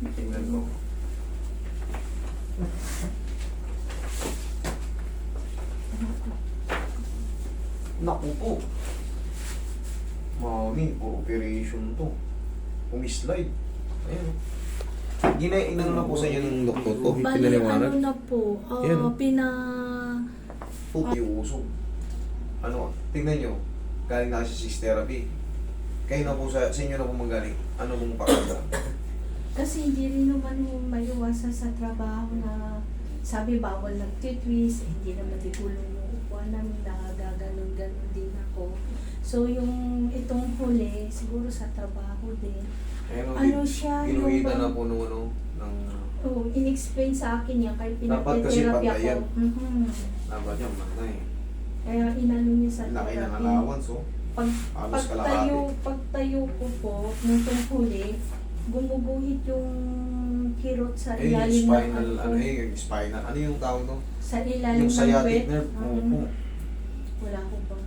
Tingnan ko. Naku po. Mami, operation to. Umislide. Ayan. Ginainan na po sa inyo ng doktor to. Bali, Pinaliwanag. ano na po, ah, Yan. pina... Puti usog. Ano, tingnan nyo. Galing na kasi sa therapy. Kayo na po sa, sa inyo na po manggaling. Ano pong pakiramdam? Kasi hindi rin naman maiwasan sa trabaho na sabi bawal nagtitwist, eh, hindi naman di kulong yung upuan namin, nakagaganon-ganon din ako. So yung itong huli, siguro sa trabaho din. Ayun, Ano siya, yung bang- na po nung ano, ng... Oh, in-explain sa akin niya kaya Dapat kasi pinag-therapy ako. pantayan. Mhm. Dapat yan, matay. Kaya inano niya sa Laki ng therapy. allowance, oh. Pag, Halos pagtayo, pagtayo ko po, nung itong huli, gumuguhit yung kirot sa Eh, ilalim spinal, ng ano eh, yung spinal. Ano yung tawag to? Sa ilalim Yung ng sciatic nerve. Mhm. Opo. Wala akong pang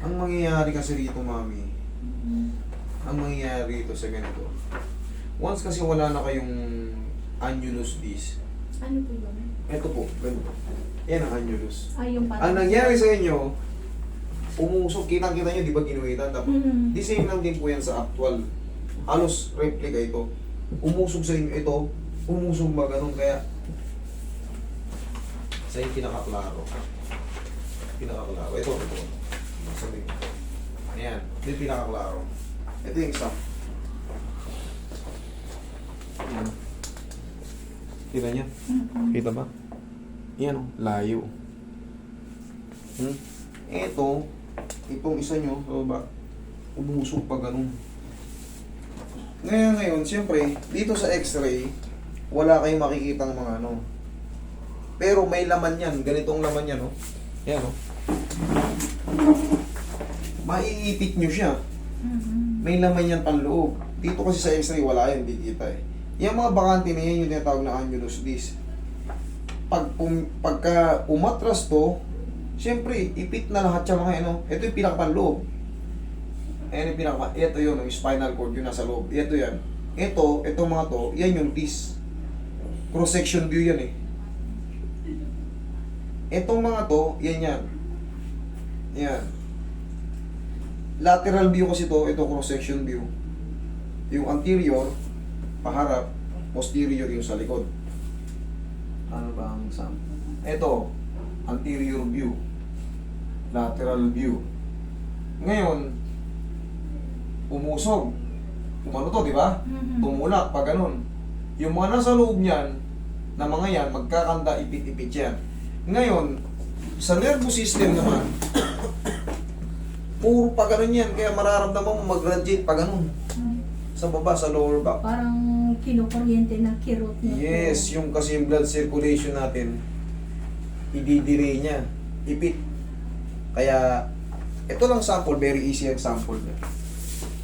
Ang mangyayari kasi rito, mami, Mhm. ang mangyayari rito sa ganito, once kasi wala na kayong annulus dis, Ano po yun? eto po, ganito. Yan ang annulus. Ay, yung parang... Ang nangyari sa inyo, umusok, kitang-kita nyo, di ba ginuhitan? Tapos, Mhm. the same lang din po yan sa actual. Halos replica ito. Umusog sa inyo ito, umusog ba ganun, kaya sa yung pinakaklaro. Pinakaklaro. Ito, ito. Sabi. Ayan, ito yung pinakaklaro. Ito yung isa. Ayan. Kita? Mhm. Kita ba? Yan o, layo. Hmm? Eto, itong isa nyo, so ba, umusog pa ganun. Ngayon, ngayon, siyempre, dito sa x-ray, wala kayong makikita ng mga ano. Pero may laman yan, ganitong laman yan, oh. Yan, oh. Maiipit nyo siya. Mhm. May laman yan panloob. Dito kasi sa x-ray, wala yan, hindi kita eh. Yung mga bakante na yan, yung tinatawag na annulus dis. Pag pum, pagka umatras to, siyempre, ipit na lahat siya mga ano. Ito yung pinakapanloob. Ayan yung pinaka, ito yun, yung spinal cord yung nasa loob. Ito yan. Ito, ito mga to, yan yung disc. Cross-section view yan eh. Itong mga to, yan yan. Yan. Lateral view kasi to, ito cross-section view. Yung anterior, paharap, posterior yung sa likod. Ano ba ang sam? Ito, anterior view. Lateral view. Ngayon, umusog. Umano to, di ba? Mhm. Tumulak, pa ganun. Yung mga nasa loob niyan, na mga yan, magkakanda, ipit-ipit yan. Ngayon, sa nervous system naman, puro pa ganun yan, kaya mararamdaman mo mag-radiate pa ganun. Mhm. Sa baba, sa lower back. Parang kinukuryente ng kirot niya. Yes, yung kasi yung blood circulation natin, ididelay niya, ipit. Kaya, ito lang sample, very easy ang sample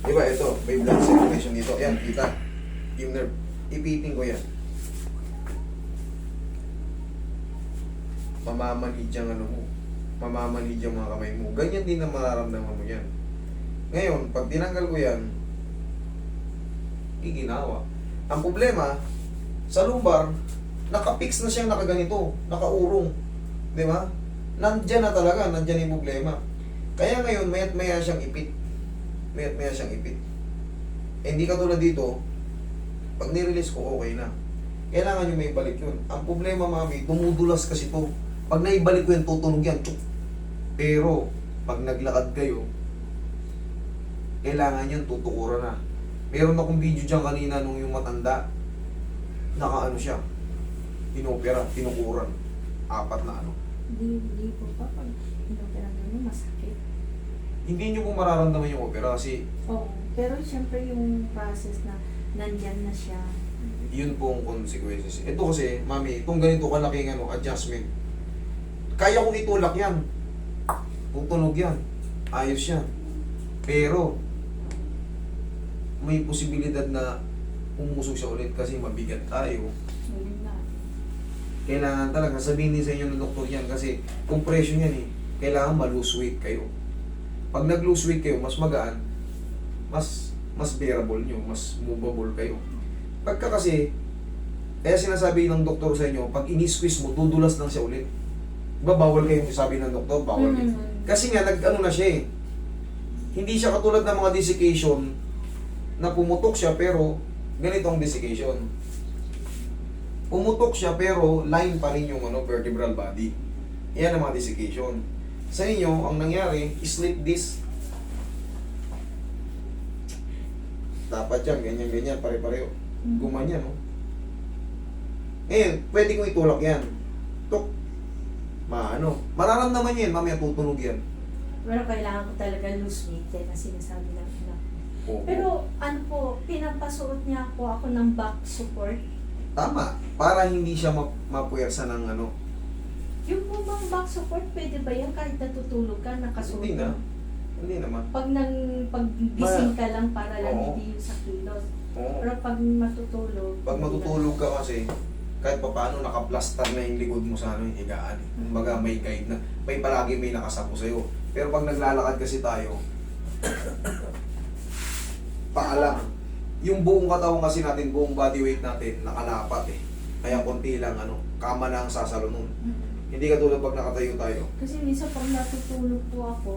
niya. Diba, ito, may blood circulation dito. Ayan, kita. Yung nerve. Ipitin ko yan. Mamamanid yung ano mo. Mamamanid yung mga kamay mo. Ganyan din ang mararamdaman mo yan. Ngayon, pag tinanggal ko yan, giginawa. Ang problema, sa lumbar, nakapix na siyang nakaganito, nakaurong. Di ba? Nandyan na talaga, nandyan yung problema. Kaya ngayon, mayat maya siyang ipit. Mayat maya siyang ipit. Eh, hindi katulad dito, pag nirelease ko, okay na. Kailangan nyo may balik yun. Ang problema, mami, dumudulas kasi to. Pag naibalik ko yan, tutunog yan. Tsuk. Pero, pag naglakad kayo, kailangan yan, tutukuran na. Meron akong video dyan kanina nung yung matanda, nakaano siya, inopera, tinukuran. Apat na ano. Hindi, hindi po pa. Pag inopera ganun, masakit. Hindi nyo po mararamdaman yung opera kasi Oo. Pero siyempre yung process na nandyan na siya. yun po ang consequences. Ito kasi, mami, itong ganito kalaking ano, adjustment, kaya kong itulak yan. Tutunog yan. Ayos yan. Pero, may posibilidad na umusog siya ulit kasi mabigat tayo. Yun na. Kailangan talaga, sabihin din sa inyo ng doktor yan kasi compression yan eh. Kailangan ma-lose weight kayo. Pag nag-lose weight kayo, mas magaan, mas mas bearable nyo, mas movable kayo. Pagka kasi, kaya sinasabi ng doktor sa inyo, pag ini-squeeze mo, dudulas lang siya ulit. Diba bawal kayo sabi ng doktor? Bawal kayo. Mm. Kasi nga, nag-ano na siya eh. Hindi siya katulad ng mga desiccation na pumutok siya pero ganito ang desiccation. Pumutok siya pero line pa rin yung ano, vertebral body. Yan ang mga desiccation. Sa inyo, ang nangyari, slip disc. Dapat yan, ganyan-ganyan, pare-pareho. Mm. Gumanyan, no? Ngayon, pwede kong itulak yan. Tok. Maano. Mararamdaman niya yan, mamaya tutunog yan. Pero kailangan ko talaga lose weight eh, na sinasabi ng anak. Oo. Pero ano po, pinapasuot niya po ako ng back support. Tama. Para hindi siya ma- mapuwersa ng ano. Yung po bang back support, pwede ba yan kahit natutulog ka, nakasuot Hindi na. Hindi naman. Pag nang paggising ka lang para lang Oo. hindi yung sa kilos. Oo. Pero pag matutulog, Pag matutulog ka kasi, kahit pa paano nakaplastar na yung likod mo sa ano, yung higaan. Eh. Kumbaga may guide na, may palagi may nakasapo sa'yo. Pero pag naglalakad kasi tayo, paalang. Yung buong katawan kasi natin, buong body weight natin, nakalapat eh. Kaya konti lang, ano, kama na ang sasalo nun. Mm. Hindi katulad pag nakatayo tayo. Kasi minsan pag natutulog po ako,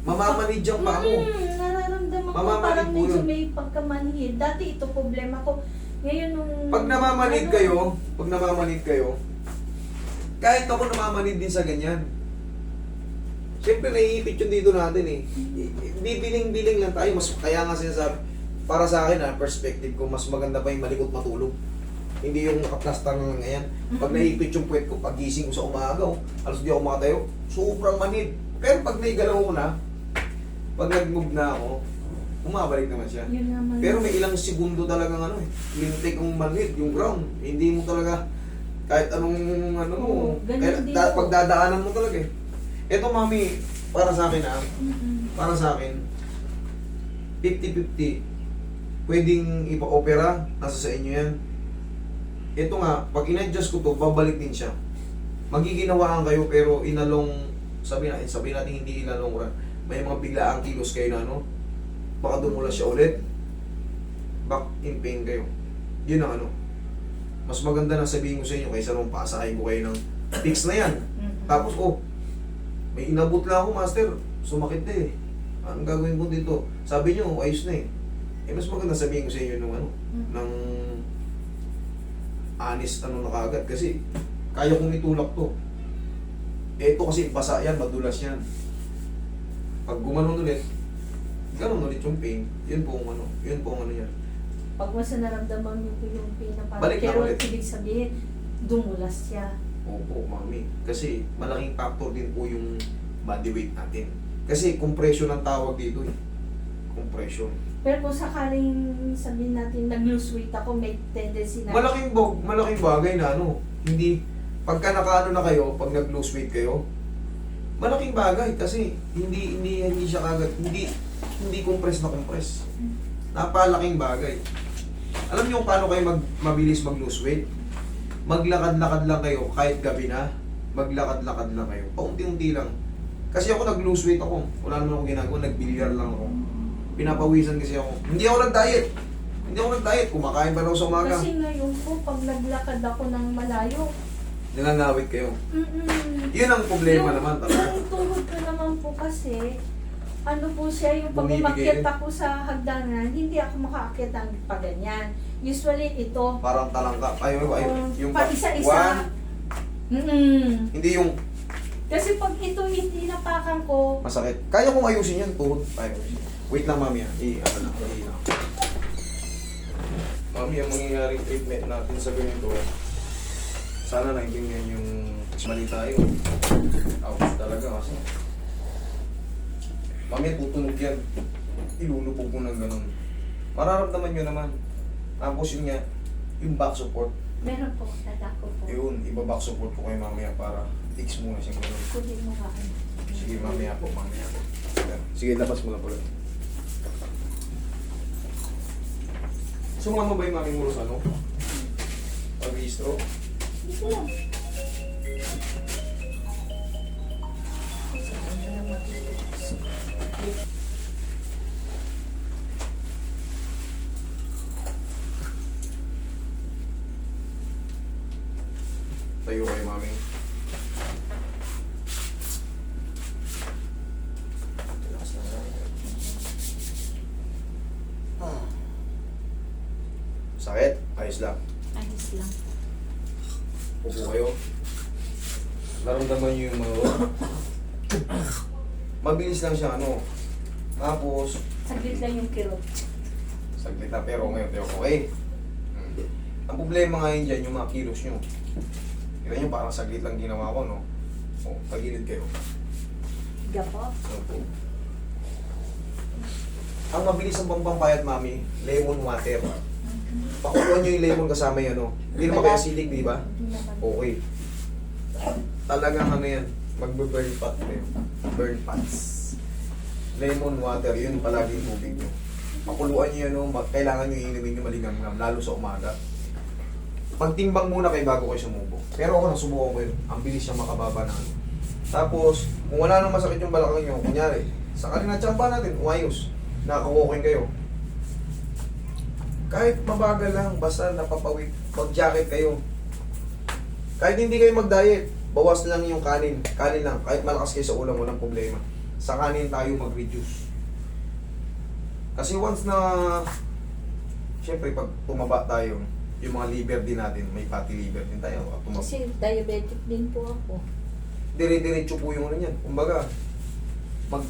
Mamamanid yung paa mo. Mm, nararamdaman ko Mamamanid parang po medyo yun. may pagkamanhid. Dati ito problema ko. Ngayon nung... Pag namamanid ano, kayo, pag namamanid kayo, kahit ako namamanid din sa ganyan. Siyempre naiipit yung dito natin eh. Bibiling-biling lang tayo. Mas, kaya nga sinasabi, para sa akin ha, perspective ko, mas maganda pa yung malikot matulog. Hindi yung nakaplastar na lang ngayon. Pag naiipit yung puwet ko, pagising ko sa umaga, oh, alas di ako makatayo, sobrang manid. Pero pag naigalaw ko na, pag nag-move na ako, umabalik naman siya. Yun naman. Pero may ilang segundo talagang ano eh, lintik ang manhid, yung ground. Hindi mo talaga, kahit anong ano Oo, ganun kaya, din da, pagdadaanan mo talaga eh. Ito mami, para sa akin ah, Mm-mm. para sa akin, 50-50, pwedeng ipa-opera, nasa sa inyo yan. Ito nga, pag in-adjust ko to, babalik din siya. Magiginawaan kayo pero inalong, sabi natin, sabi natin hindi inalong run. May mga biglaang kilos kayo na ano, baka dumula siya ulit. Back in pain kayo. Yun ang ano. Mas maganda na sabihin ko sa inyo kaysa nung pasahin ko kayo ng fix na yan. Tapos, oh, may inabot lang ako, master. Sumakit na eh. Anong gagawin ko dito? Sabi nyo, ayos na eh. Eh, mas maganda sabihin ko sa inyo nung ano, Mm. ng honest ano na kagad. Kasi, kaya kong itulak to. Ito kasi basa yan, madulas yan. Pag gumanon ulit, ganon ulit yung pain. Yun po ang ano, yun po ang ano yan. Pag mas naramdaman mo po yung pain na parang, Balik na pero ulit. ibig sabihin, dumulas siya. Opo, mami. Kasi malaking factor din po yung body weight natin. Kasi compression ang tawag dito eh. Compression. Pero kung sakaling sabihin natin nag-lose weight ako, may tendency na... Malaking bog, malaking bagay na ano, hindi pagka nakaano na kayo, pag nag-lose weight kayo, malaking bagay kasi hindi hindi hindi siya kagad hindi hindi compress na compress. Napalaking bagay. Alam niyo paano kayo mag, mabilis mag-lose weight? Maglakad-lakad lang kayo kahit gabi na. Maglakad-lakad lang kayo. Paunti-unti lang. Kasi ako nag-lose weight ako. Wala naman ako ginagawa. Nag-billiard lang ako. Pinapawisan kasi ako. Hindi ako nag-diet. Hindi ako nag-diet. Kumakain pa ako sa umaga. Kasi ngayon po, pag naglakad ako ng malayo, Nangangawit kayo. mm Yun ang problema yung, naman talaga. Yung tuhod ko naman po kasi, ano po siya, yung pag Bumibigay umakyat yun. ako sa hagdanan, hindi ako makaakyat ng paganyan. Usually, ito, Parang talangka. Ay, ay, ay, um, yung pa isa-isa. One, Mm-mm. hindi yung Kasi pag ito hindi napakan ko, masakit. Kaya kong ayusin yan, tuhod. Ko. Wait lang, mami. ah. I, ano lang, i, lang. Mami, ang mangyayaring treatment natin sa ganito, sana naintindihan yung mali tayo. Ouch talaga kasi. Mami, tutunog yan. Ilulubog mo ng ganun. Mararamdaman nyo naman. Tapos yun nga, yung back support. meron po, tata ko po. Yun, iba-back support ko kayo mamaya para fix muna siya ganun. Kunin mo ka. ano. Sige, mamaya po, mamaya po. Sige, labas mo na pala. Sumama ba yung mami mo sa ano? Pag-registro? Dito lang. Tayo kayo, mami. Relax na lang. Ah. Sakit? Ayos lang. Ayos lang. Upo kayo. Naramdaman niyo yung mga Mabilis lang siya, ano. Tapos, Saglit lang yung kirot. saglit na pero ngayon tayo okay. Hmm. Ang problema ngayon dyan, yung mga kilos nyo. Kaya nyo, parang saglit lang ginawa ko, no? O, tagilid kayo. Gapo. Ano po? Ang mabilis ang pampayat, mami, lemon water. Pakuluan nyo yung lemon kasama yan, no? Hindi naman kayo acidic, di ba? Hindi naman. Okay. Talagang ano yan, magbe-burn pot yun. Burn pots. Lemon water, yun palagi yung tubig nyo. Pakuluan nyo yan, no? Kailangan nyo iinumin nyo malingam-ngam, lalo sa umaga. Magtimbang muna kayo bago kayo sumubo. Pero ako nasubukan ko yun. Ang bilis siya makababa na ano. Tapos, kung wala nang masakit yung balakang nyo, kunyari, sa kanina tsampa natin, umayos. Nakaka-walking kayo. Kahit mabagal lang, basta napapawid, mag-jacket kayo. Kahit hindi kayo mag-diet, bawas lang yung kanin. Kanin lang, kahit malakas kayo sa ulam, walang problema. Sa kanin tayo mag-reduce. Kasi once na, syempre pag tumaba tayo, yung mga liver din natin, may fatty liver din tayo. At tumaba. Kasi diabetic din po ako. Dire-diretso po yung ano niyan. Kumbaga, mag,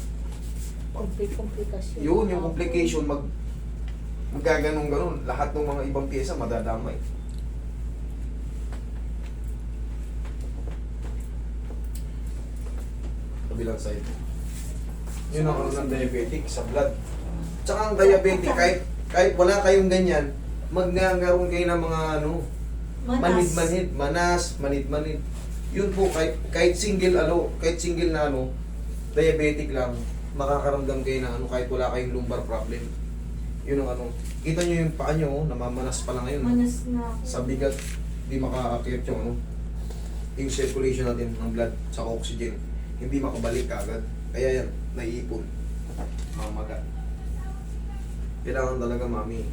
Komplikasyon. yun, yung complication, mag, maggaganong ganon. Lahat ng mga ibang pyesa madadamay. Kabilang side. Yun ang ano ng diabetic sa blood. Tsaka ang diabetic, kahit, kahit wala kayong ganyan, magngangaroon kayo ng mga ano, manid-manid, manas, manid-manid. Yun po, kahit, kahit single ano, kahit single na ano, diabetic lang, makakaramdam kayo ng ano, kahit wala kayong lumbar problem. Yun ang ano. Kita nyo yung paa nyo, oh, namamanas pa lang ngayon. oh. Manas na ako. Sa bigat, di makakakit yung ano, yung circulation natin ng blood sa oxygen. Hindi makabalik kagad. Kaya yan, naiipon. Mamaga. Kailangan talaga, mami,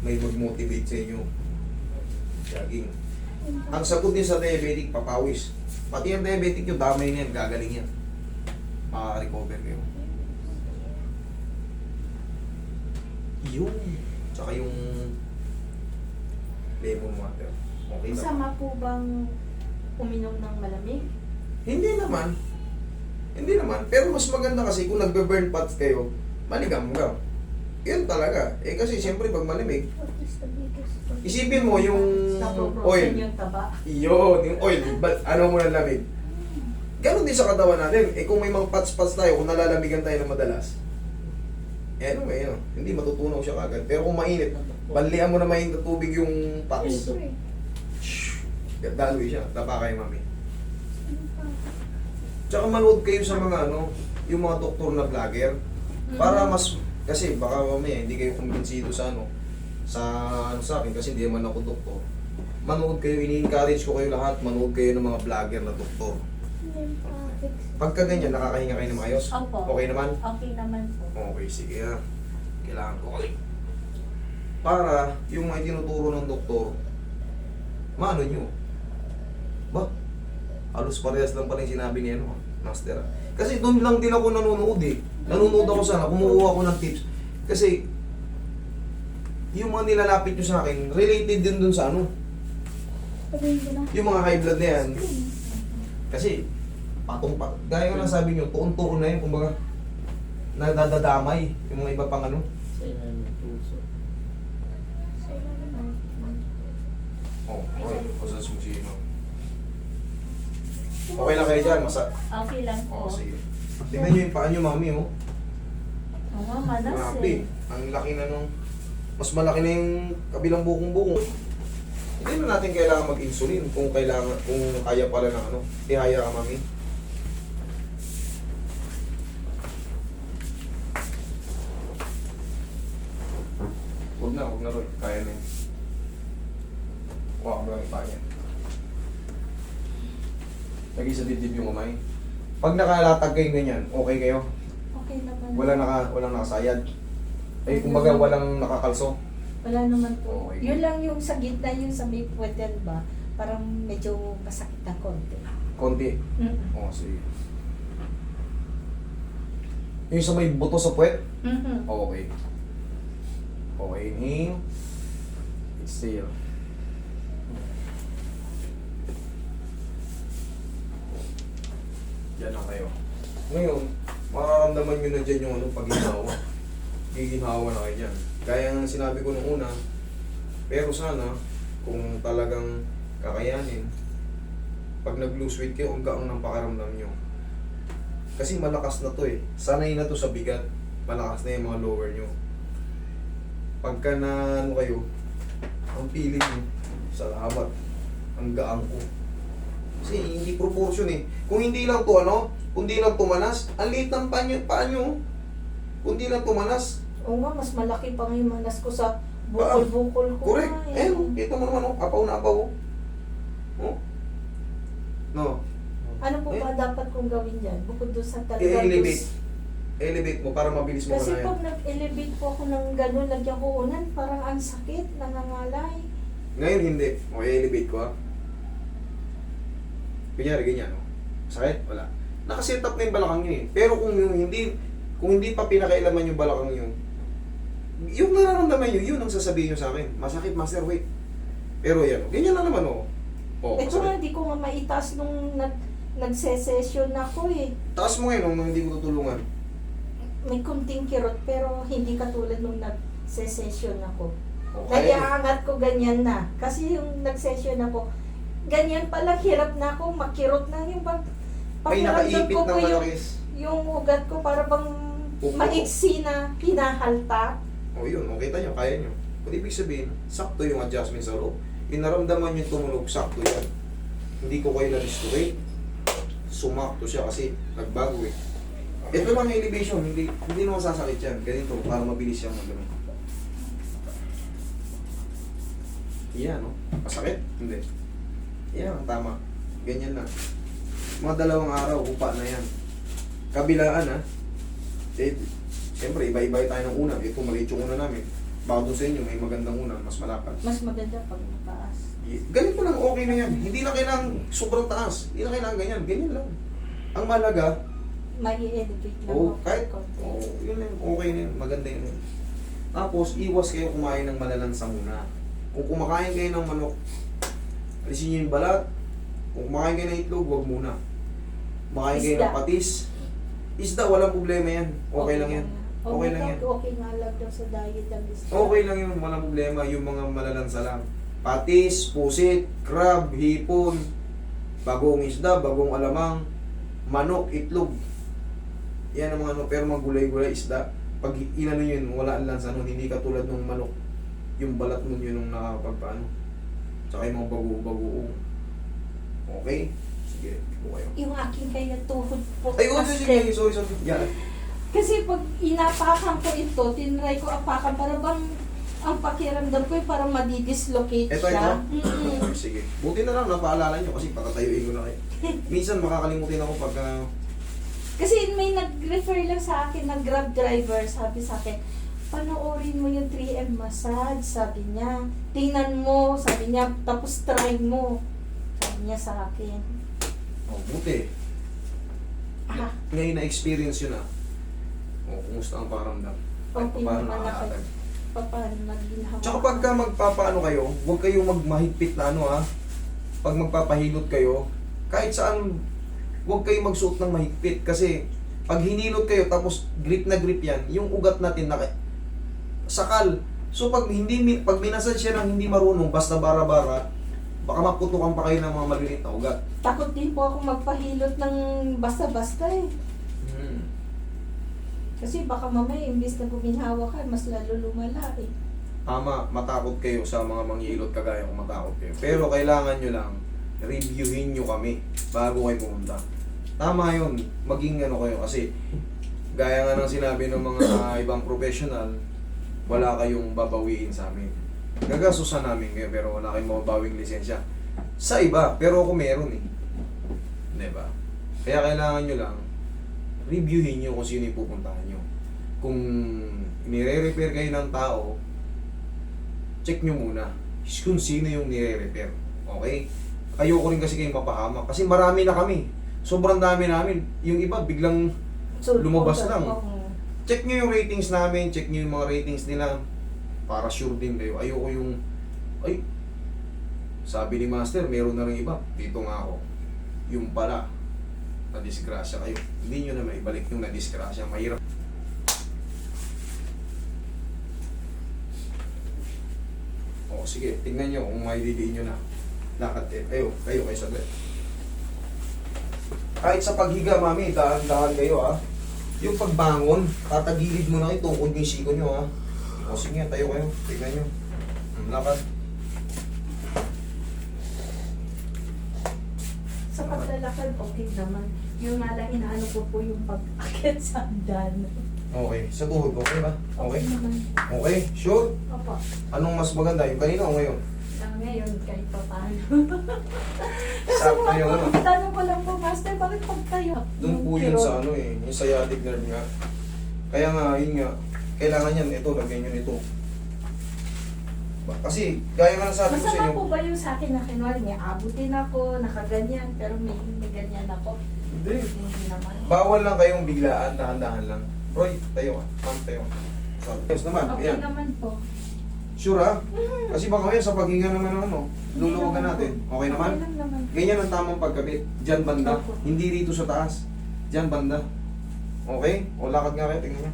may mag-motivate sa inyo. Jogging. Ang sagot din sa diabetic, papawis. Pati ang diabetic yung damay na yan, gagaling yan. Makaka-recover kayo. Yun. Tsaka yung lemon water. Okay. Masama po bang uminom ng malamig? Hindi naman. Hindi naman. Pero mas maganda kasi kung nagbe-burn pots kayo, maligam-gam. Yun talaga. Eh kasi siyempre pag malamig, isipin mo yung oil. yung taba. Yun, yung oil. But ano mo ng lamig? Ganon din sa katawan natin. Eh kung may mga pots-pots tayo, kung nalalamigan tayo ng madalas, eh ano may ano, hindi matutunaw siya kagad. Pero kung mainit, balian mo na mainit na tubig yung pots. Shhh! Daloy siya. Tapa kayo, mami. Tsaka manood kayo sa mga ano, yung mga doktor na vlogger. Para Mhm. mas, kasi baka mamaya hindi kayo kumbinsido sa ano, sa ano sa akin kasi hindi naman ako doktor. Manood kayo, ini-encourage ko kayo lahat, manood kayo ng mga vlogger na doktor. Pagka ganyan, nakakahinga kayo ng maayos? Opo. Okay naman? Okay naman po. Okay, sige ha. Kailangan ko okay. Para yung mga tinuturo ng doktor, maano nyo? Ba? Halos parehas lang pala yung sinabi ni ano, Master. Kasi doon lang din ako nanonood eh. Nanonood ako sana, kumukuha ako ng tips. Kasi, yung mga nilalapit nyo sa akin, related din dun sa ano. Yung mga high blood na yan. Kasi, patong pa. Gaya nga sabi nyo, tuon-tuon na yun, kumbaga, nadadadamay yung mga iba pang ano. Oh, okay. Kusas mo si Ino. Okay lang kayo dyan, masa... Okay lang Oo, po. sige. Tingnan nyo yung paa nyo, mami, oh. Oo, manas Grabe. eh. Ang laki na nung... Mas malaki na yung kabilang bukong-bukong. Hindi na natin kailangan mag-insulin kung kailangan, kung kaya pala ng ano. Tihaya ka, mami. Huwag na, huwag na rin. Kaya na yun. Huwag lang yung paa niya. Lagi sa dibdib yung kamay. Pag nakalatag kayo ganyan, okay kayo? Okay naman. Wala naka, walang nakasayad. Eh, kumbaga walang nakakalso. Wala naman po. Okay. Yun lang yung sa gitna yung sa may puweten ba? Parang medyo masakit ng konti. Konti. Mm-mm. Oo, sige. Yung sa may buto sa puwet? Mm-mm. Okay. Okay, inhale. Exhale. Na kayo. Ngayon, makaramdaman nyo na dyan yung ano, pagginhawa. Giginhawa na kayo dyan. Gaya ng sinabi ko nung una, pero sana, kung talagang kakayanin, pag nag-lose weight kayo, ang gaang ng pakaramdam nyo. Kasi malakas na to eh. Sanay na to sa bigat. Malakas na yung mga lower nyo. Pagka na ano kayo, ang feeling nyo, salamat, ang gaang ko. Kasi hindi proportion eh. Kung hindi lang to ano, kung hindi lang tumanas, ang liit ng paa nyo, paa nyo. Kung hindi lang tumanas, Oo nga, mas malaki pa nga yung manas ko sa Ah, bukol-bukol ko. correct. nga Eh, kita mo naman, oh, apaw na apaw. oh. Oh. No. Ano po Eh? ba dapat kong gawin dyan? Bukod doon sa talagang... I-elevate. Elevate mo para mabilis mo Kasi kanayan. pag nag-elevate po ako ng gano'n, lagyan ko unan, parang ang sakit, nangangalay. Ngayon hindi. O, i-elevate ko ha. Kunyari, ganyan, no? Sakit? Wala. Nakaset up na yung balakang nyo eh. Pero kung yung hindi, kung hindi pa pinakailaman yung balakang nyo, yung nararamdaman nyo, yun ang sasabihin nyo sa akin. Masakit, master, wait. Pero yan, ganyan lang naman, oh. Oh, Ito nga, di ko nga maitaas nung nag, nagse-session ako eh. Taas mo ngayon, nung hindi mo tutulungan. May kunting kirot, pero hindi katulad nung nag-session ako. Okay. Naiaangat ko ganyan na. Kasi yung nag-session ako, ganyan palang hirap na ako, makirot na yung bang May pakiramdam nakaipit ko ng po yung, yung ugat ko para bang Pupo. maiksi na hinahalta. O yun, o kita nyo, kaya nyo. Kung ibig sabihin, sakto yung adjustment sa loob. Yung naramdaman nyo tumunog, sakto yan. Hindi ko kayo na-distrate. Sumakto siya kasi nagbago eh. Ito lang yung elevation, hindi hindi naman sasakit yan. Ganito, para mabilis siyang magano. Yan, no? Masakit? Hindi. Yan ang tama. Ganyan lang. Mga dalawang araw, upa na yan. Kabilaan, ha? Eh, siyempre, iba-iba tayo ng una. Ito, maliit yung una namin. Doon sa inyo, may magandang una, mas malapad. Mas maganda pag mataas. Ganito lang, okay na yan. Hindi na kailangan sobrang taas. Hindi na kailangan ganyan. Ganyan lang. Ang malaga, May elevate lang ako kahit, oo, yun lang, okay na yun, maganda yun. Tapos, iwas kayo kumain ng malalansa muna. Kung kumakain kayo ng manok, alisin nyo yung balat. Kung kumakain kayo ng itlog, huwag muna. Kumakain kayo Isda. ng patis. Isda, walang problema yan. Okay, lang yan. Okay, Okay lang yan. Okay nga lang daw sa diet ang isda. Okay lang yun, walang problema. Yung mga malalansa lang. Patis, pusit, crab, hipon, bagong isda, bagong alamang, manok, itlog. Yan ang mga ano, pero mga gulay-gulay isda. Pag inano yun, wala ang lansa nun, hindi katulad ng manok. Yung balat nun yun nung nakapagpaano. Tsaka yung mga bago-bagoong. Okay? Sige, po kayo. Yung aking kaya tuhod po. Ay, oh, as sige, sige, sorry, sorry. Yan. Kasi pag inapakan ko ito, tinry ko apakan, para bang ang pakiramdam ko ay parang madidislocate Ito, siya. ito? Mm-mm. Sige. Buti na lang, napaalala nyo kasi patatayuin ko na kayo. Minsan makakalimutin ako pagka Kasi may nag-refer lang sa akin, nag grab driver, sabi sa akin, panoorin mo yung 3M massage, sabi niya. Tingnan mo, sabi niya, tapos try mo. Sabi niya sa akin. Oh, buti. Ah, Ngayon na-experience yun ah. Oh, kumusta ang pakiramdam? Kahit okay paano naman ako. nakakatag. Paano naginawa? Tsaka pagka magpapaano kayo, huwag kayong magmahigpit na ano ha. Pag magpapahilot kayo, kahit saan, huwag kayong magsuot ng mahigpit kasi pag hinilot kayo tapos grip na grip yan, yung ugat natin na sakal. So pag hindi pag minasad siya ng hindi marunong basta bara-bara, baka maputukan pa kayo ng mga maliliit na ugat. Takot din po ako magpahilot ng basta-basta eh. Hmm. Kasi baka mamaya, imbis na guminhawa ka, mas lalo lumala eh. Tama, matakot kayo sa mga manghihilot kagaya kung matakot kayo. Pero kailangan nyo lang, reviewin nyo kami bago kayo pumunta. Tama yun, maging ano kayo kasi gaya nga ng sinabi ng mga ibang professional, wala kayong babawiin sa amin. Gagasusan namin kayo pero wala kayong mababawing lisensya. Sa iba, pero ako meron eh. Ba? Kaya kailangan nyo lang, reviewin nyo kung sino yung pupuntahan nyo. Kung nire-repair kayo ng tao, check nyo muna kung sino yung nire-repair. Okay? ayoko rin kasi kayong mapahamak. Kasi marami na kami. Sobrang dami namin. Yung iba, biglang Lumabas lang. Check nyo yung ratings namin, check nyo yung mga ratings nila. Para sure din kayo. Ayoko yung, ay, sabi ni Master, meron na rin iba. Dito nga ako. Yung pala, na-disgrasya kayo. Hindi nyo na maibalik yung na-disgrasya. Mahirap. O, sige, tingnan nyo kung may didiin nyo na. Lakad eh. Ayo, kayo, kayo saglit. Kahit sa paghiga, mami, dahan-dahan kayo, ah. Yung pagbangon, tatagilid mo na kayo, tukod yung siko nyo, ha. O, sige, tayo kayo. Tingnan nyo. Lakad. Sa paglalakad, okay naman. Yung nga lang inaano ko po yung pag-akit sa hagdan. Okay. Sa tuhod, okay ba? Okay? naman. Okay, sure. Opo. Anong mas maganda, yung kanina o ngayon? Ah, ngayon, kahit pa paano. Ano. Tanong ko po, Master, bakit pag tayo? Doon po yun sa ano eh, yung sciatic nerve nga. Kaya nga, yun nga, kailangan yan, ito, lagyan nyo nito. Ba- Kasi, gaya nga sabi ko sa Masama inyo, po ba yung sa akin na kinwari, may abutin ako, nakaganyan, pero may, may ganyan ako. hindi. Hindi naman. Bawal lang kayong biglaan, dahan-dahan lang. Roy, tayo ka. Ma'am, tayo ka. Yes naman, Okay ayan. naman po. Sure ha? Kasi baka ngayon sa paghinga naman ng ano, luluwagan natin. Okay naman? Okay lang naman. Ganyan ang tamang pagkabit. Diyan banda. Opo. Hindi rito sa taas. Diyan banda. Okay? O lakad nga kayo, tingnan nyo.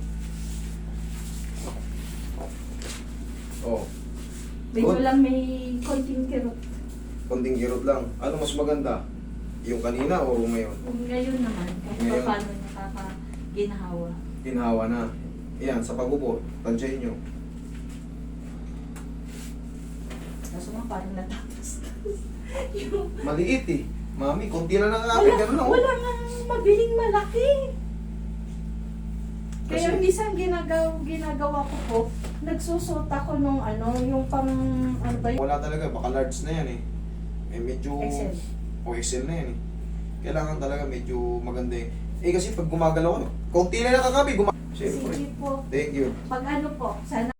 Oh, Medyo Good. lang may konting kirot. konting kirot lang. Ano mas maganda? Yung kanina o ngayon? Ngayon naman, kahit Ngayon. pa paano nakaka-ginahawa. Ginhawa na. Yan, sa pag-upo, tansyahin nyo. Nga parang natatas. yung, Maliit eh. Mami, konti na nakakapit. wala, Ganun na. wala nga mabiling malaki. Kaya Kasi- minsan ginagawa, ginagawa ko po, nagsusot ako nung ano, yung pang, ano ba yun? Wala talaga, baka large na yan eh. Eh medyo... Excel. O Excel na yan eh. Kailangan talaga medyo maganda eh. Eh kasi pag gumagalaw ka, konti na nakakabi, guma... Siyempre. Sige po. Thank you. Pag ano po, sana